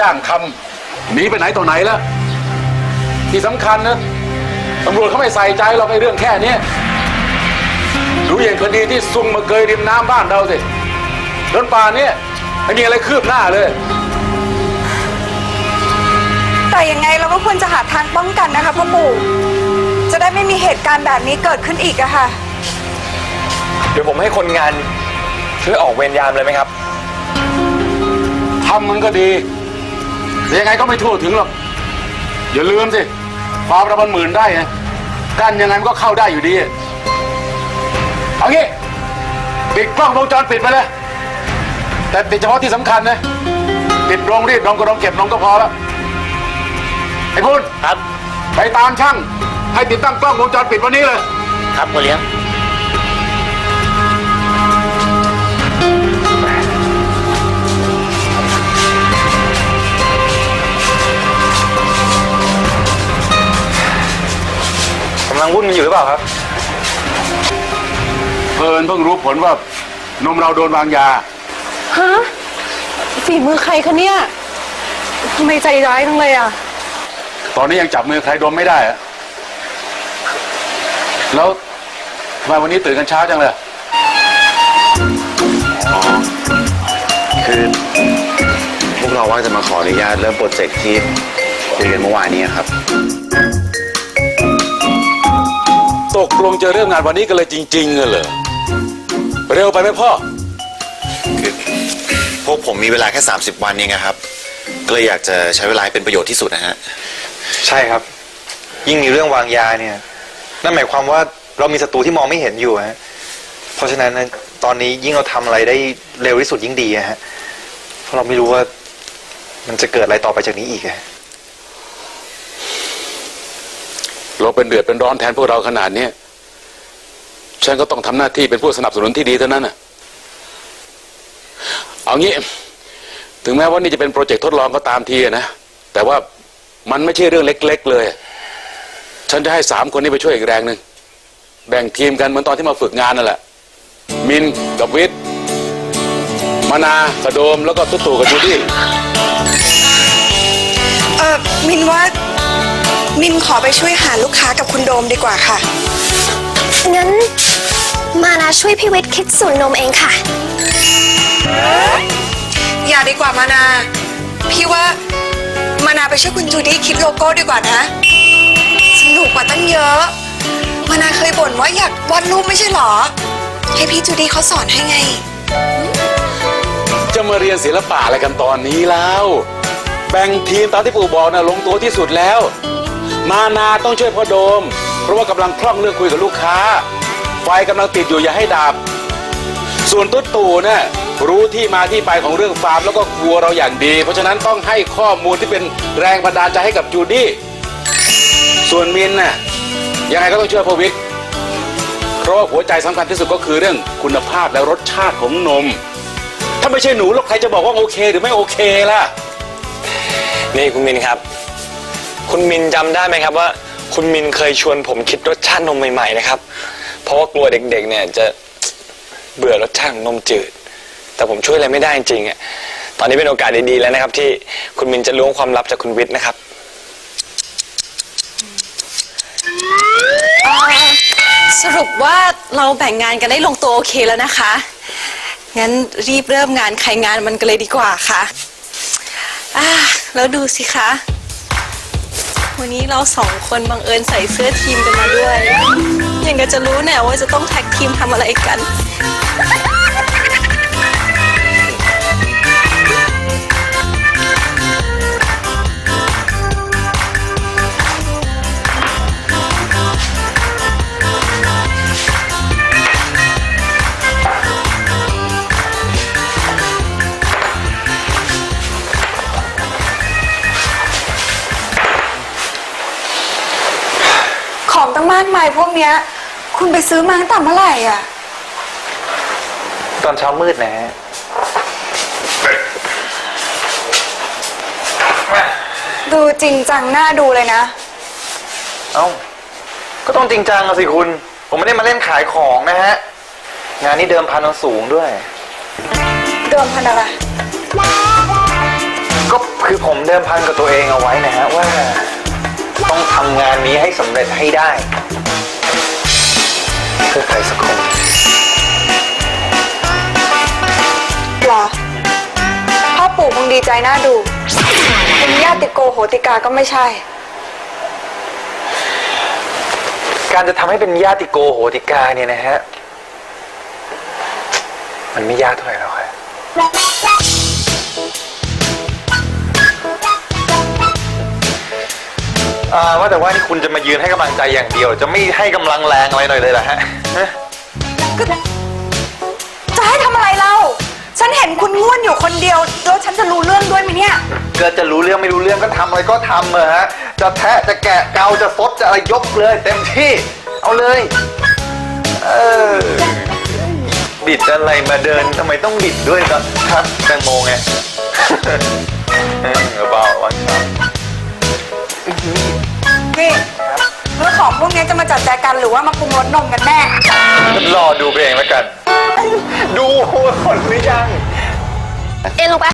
จ้างทำหนีไปไหนต่อไหนแล้ว ที่สำคัญนะตำรวจเขาไม่ใส่ใจเราในเรื่องแค่เนี้ยดูอย่างคดีที่ซุ่มมาเกยริมน้ำบ้านเราสิจนป่านเนี้ยไม่มีอะไรคืบหน้าเลย แต่ยังไงเราก็ควรจะหาทางป้องกันนะคะพ่อปู่จะได้ไม่มีเหตุการณ์แบบนี้เกิดขึ้นอีกอะค่ะ เดี๋ยวผมให้คนงานช่วยออกเวรยามเลยไหมครับทำมันก็ดีแต่ ยังไงก็ไม่ทั่วถึงหรอก อย่าลืมสิ ความระมันหมื่นได้นะกันยังไงมันก็เข้าได้อยู่ดีเอางี้ปิดกล้องวงจรปิดไปเลย แต่ติดเฉพาะที่สำคัญนะติดโรงรีดโรงกระดองเก็บนมก็พอแล้ว ไอ้พุนครับ ไปตามช่าง ให้ติดตั้งกล้องวงจรปิดวันนี้เลย ครับพ่อเลี้ยง ลังวุ่นกันอยู่หรือเปล่าครับ เพลินเพิ่งรู้ผลว่านมเราโดนวางยา ฮะฝีมือใครคะเนี่ยทำไมใจร้ายจังเลยอะ ตอนนี้ยังจับมือใครดมไม่ได้อะแล้วทำไมวันนี้ตื่นกันเช้าจังเลย คือพวกเราว่าจะมาขออนุญาตเริ่มโปรเจกต์ที่คุยกันเมื่อวานนี้ครับ ลงจะเริ่มงานวันนี้กันเลยจริงๆเหรอเร็วไปไหมพ่อ คือพวกผมมีเวลาแค่ 30 วันเองอะครับ ก็เลยอยากจะใช้เวลาให้เป็นประโยชน์ที่สุดนะฮะ ใช่ครับ ยิ่งมีเรื่องวางยาเนี่ย นั่นหมายความว่าเรามีศัตรูที่มองไม่เห็นอยู่ฮะ เพราะฉะนั้นนะตอนนี้ยิ่งเราทำอะไรได้เร็วที่สุดยิ่งดีอะฮะ เพราะเราไม่รู้ว่ามันจะเกิดอะไรต่อไปจากนี้อีกอะเราเป็นเดือดเป็นร้อนแทนพวกเราขนาดเนี้ย ฉันก็ต้องทำหน้าที่เป็นผู้สนับสนุนที่ดีเท่านั้นน่ะเอางี้ ถึงแม้ว่านี่จะเป็นโปรเจกต์ทดลองก็ตามทีนะ แต่ว่ามันไม่ใช่เรื่องเล็ก ๆ เลย ฉันจะให้สามคนนี้ไปช่วยอีกแรงหนึ่งแบ่งทีมกันเหมือนตอนที่มาฝึกงานนั่นแหละ มินกับวิทย์มานากระโดมแล้วก็ตุ๊ตู่กับจูดี้เออมินว่า มินขอไปช่วยหาลูกค้ากับคุณโดมดีกว่าค่ะ งั้น มานาช่วยพี่วิทย์คิดสูตรนมเองค่ะ อย่าดีกว่ามานา พี่ว่ามานาไปช่วยคุณจูดี้คิดโลโก้ดีกว่านะ สนุกกว่าตั้งเยอะ มานาเคยบ่นว่าอยากวาดรูปไม่ใช่หรอ ให้พี่จูดี้เขาสอนให้ไง จะมาเรียนศิลปะอะไรกันตอนนี้แล้ว แบ่งทีมตามที่ปู่บอกนะลงตัวที่สุดแล้ว มานาต้องช่วยพ่อโดม เพราะว่ากำลังคล่องเรื่องคุยกับลูกค้า ไฟกำลังติดอยู่อย่าให้ดับ ส่วนตุ๊ดตู่น่ะรู้ที่มาที่ไปของเรื่องฟาร์มแล้วก็ครัวเราอย่างดี เพราะฉะนั้นต้องให้ข้อมูลที่เป็นแรงบันดาลใจให้กับจูดี้ส่วนมินน่ะยังไงก็ต้องช่วยพ่อวิกเพราะว่าหัวใจสำคัญที่สุดก็คือเรื่องคุณภาพและรสชาติของนม ถ้าไม่ใช่หนูแล้วใครจะบอกว่าโอเค หรือไม่โอเคล่ะ นี่คุณมินครับ คุณมินจำได้ไหมครับว่า คุณมินเคยชวนผมคิดรสชาตินมใหม่ๆนะครับ เพราะว่ากลัวเด็กๆ เนี่ยจะเบื่อรสชาติของนมจืด แต่ผมช่วยอะไรไม่ได้จริงๆอะตอนนี้เป็นโอกาสดีๆแล้วนะครับ ที่คุณมินจะล้วงความลับจากคุณวิทย์นะครับ สรุปว่าเราแบ่งงานกันได้ลงตัวโอเคแล้วนะคะ งั้นรีบเริ่มงานใครงานมันกันเลยดีกว่าค่ะอ่าแล้วดูสิคะ วันนี้เราสองคนบังเอิญใส่เสื้อทีมกันมาด้วย ยังก็จะรู้แน่ว่าจะต้องแท็กทีมทำอะไรกัน ของตั้งมากมายพวกเนี้ย คุณไปซื้อมาตั้งแต่เมื่อไหร่อะ ตอนเช้ามืดนะฮะดูจริงจังน่าดูเลยนะ เอ้า ก็ต้องจริงจังอะสิคุณ ผมไม่ได้มาเล่นขายของนะฮะ งานนี้เดิมพันมันสูงด้วย เดิมพันอะไรก็คือผมเดิมพันกับตัวเองเอาไว้นะฮะว่า ต้องทำงานนี้ให้สำเร็จให้ได้ เพื่อใครสักคนเหรอพ่อปู่คงดีใจน่าดูเป็นญาติโกโหติกาก็ไม่ใช่ การจะทำให้เป็นญาติโกโหติกาเนี่ยนะฮะ มันไม่ยากเท่าไหร่หรอกครับ อ่าว่าแต่ว่านี่คุณจะมายืนให้กำลังใจอย่างเดียว จะไม่ให้กำลังแรงอะไรหน่อยเลยเหรอฮะฮะจะให้ทำอะไรเรา ฉันเห็นคุณง่วนอยู่คนเดียว แล้วฉันจะรู้เรื่องด้วยไหมเนี่ยก็จะรู้เรื่องไม่รู้เรื่องก็ทำอะไรก็ทำเออะฮะ จะแทะจะแกะเกาจะฟดจะอะไรยกเลย เต็มที่ เอาเลยเออบิดอะไรมาเดินทำไมต้องบิดด้วยครับแตงโมไง เออเบาวันครับ นี่แล้วของพวกนี้จะมาจัดแจกันหรือว่ามาปรุงรสนมกันแน่ รอดูเพลงแล้วกัน ดูคนหรือยัง เอ็นลงไป